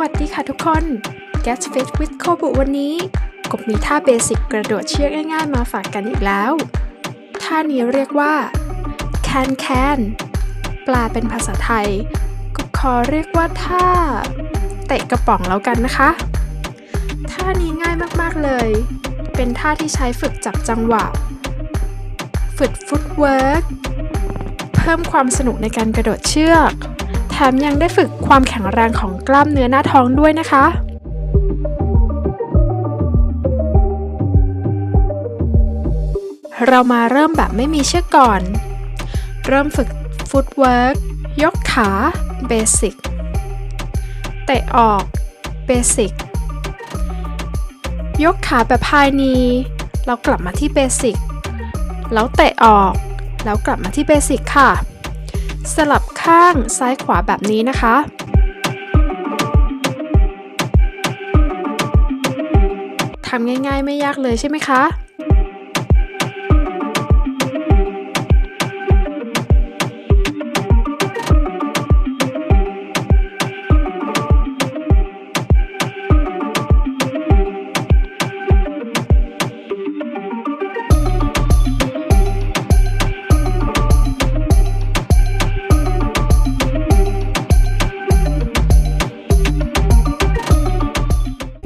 วัสดีค่ะทุกคน Get Fit with Kobu วันนี้ กบมีท่าเบสิกกระโดดเชือกง่ายๆมาฝากกันอีกแล้ว ท่านี้เรียกว่า can can แปลเป็นภาษาไทยก็ขอเรียกว่าท่า เตะกระป๋องแล้วกันนะคะ ท่านี้ง่ายมากๆเลย เป็นท่าที่ใช้ฝึกจับจังหวะ ฝึกฟุตเวิร์กเพิ่มความสนุกในการกระโดดเชือก มยังได้ฝึกความแข็งแรงของกล้ามเนื้อหน้าท้องด้วยนะคะ เรามาเริ่มแบบไม่มีเชือกก่อน เริ่มฝึกฟุตเวิร์กยกขาเบสิกเตะออกเบสิกยกขาแบบพายนีเรากลับมาที่เบสิกแล้วเตะออก แล้วกลับมาที่เบสิกค่ะ สลับข้างซ้ายขวาแบบนี้นะคะทำง่ายๆไม่ยากเลยใช่ไหมคะ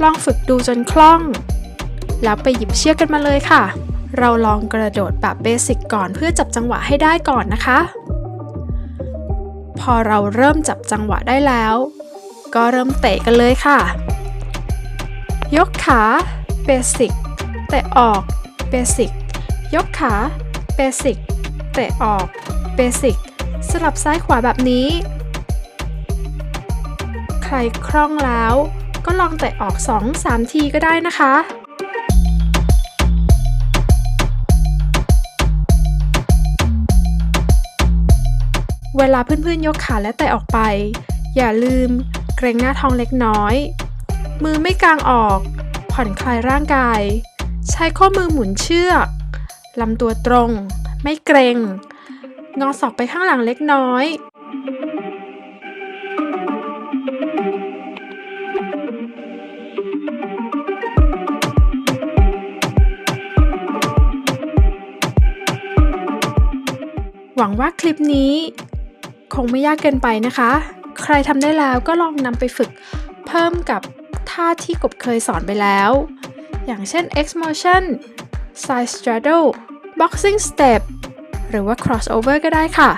ลองฝึกดูจนคล่อง แล้วไปหยิบเชือกกันมาเลยค่ะ เราลองกระโดดแบบเบสิกก่อนเพื่อจับจังหวะให้ได้ก่อนนะคะ พอเราเริ่มจับจังหวะได้แล้ว ก็เริ่มเตะกันเลยค่ะ ยกขาเบสิกเตะออกเบสิกยกขาเบสิกเตะออกเบสิกสลับซ้ายขวาแบบนี้ ใครคล่องแล้ว ก็ลองเตะออก 2-3 ทีก็ได้นะคะเวลาเพื่อนๆ ยกขาและเตะออกไป อย่าลืมเกรงหน้าท้องเล็กน้อย มือไม่กางออก ผ่อนคลายร่างกาย ใช้ข้อมือหมุนเชือกลำตัวตรง ไม่เกรงงอศอกไปข้างหลังเล็กน้อย วังว่าคลิปนี้ คงไม่ยากเกินไปนะคะ ใครทำได้แล้วก็ลองนำไปฝึกเพิ่มกับท่าที่กบเคยสอนไปแล้ว อย่างเช่น X motion side straddle boxing step หรือว่า crossover ก็ได้ค่ะ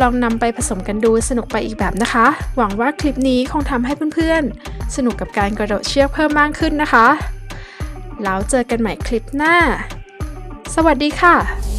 ลองนำไปผสมกันดูสนุกไปอีกแบบนะคะ หวังว่าคลิปนี้คงทำให้เพื่อนๆ สนุกกับการกระโดดเชือกเพิ่มมากขึ้นนะคะ แล้วเจอกันใหม่คลิปหน้า สวัสดีค่ะ